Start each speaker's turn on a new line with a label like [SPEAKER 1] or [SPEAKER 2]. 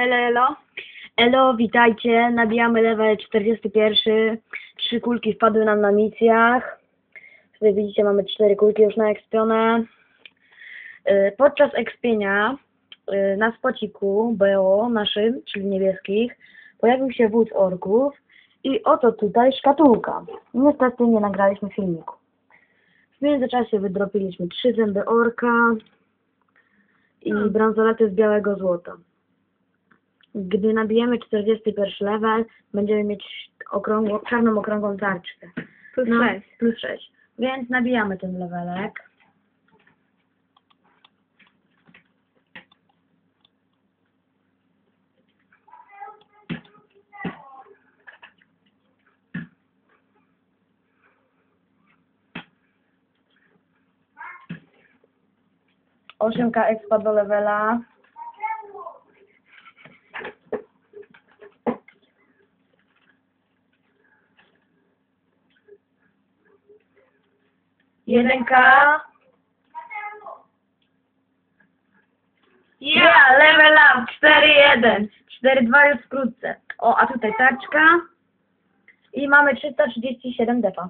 [SPEAKER 1] Elo, elo.
[SPEAKER 2] Elo, witajcie, nabijamy level 41. Trzy kulki wpadły nam na misjach. Tutaj widzicie, mamy cztery kulki już naekspione. Yy, Podczas ekspienia yy, na spociku BO naszym, czyli niebieskich, pojawił się wódz orków i oto tutaj szkatułka. Niestety nie nagraliśmy filmiku. W międzyczasie wydropiliśmy trzy zęby orka i bransolety z białego złota. Gdy nabijemy 41 level, będziemy mieć okrągłą, czarną okrągłą tarczkę.
[SPEAKER 1] Plus
[SPEAKER 2] No,
[SPEAKER 1] sześć.
[SPEAKER 2] Plus 6. Więc nabijamy ten levelek. Ósemka expa do levela. Jedenka. Ja, level up, 4-1. 4-2 już wkrótce. O, a tutaj tarczka. I mamy 337 defa.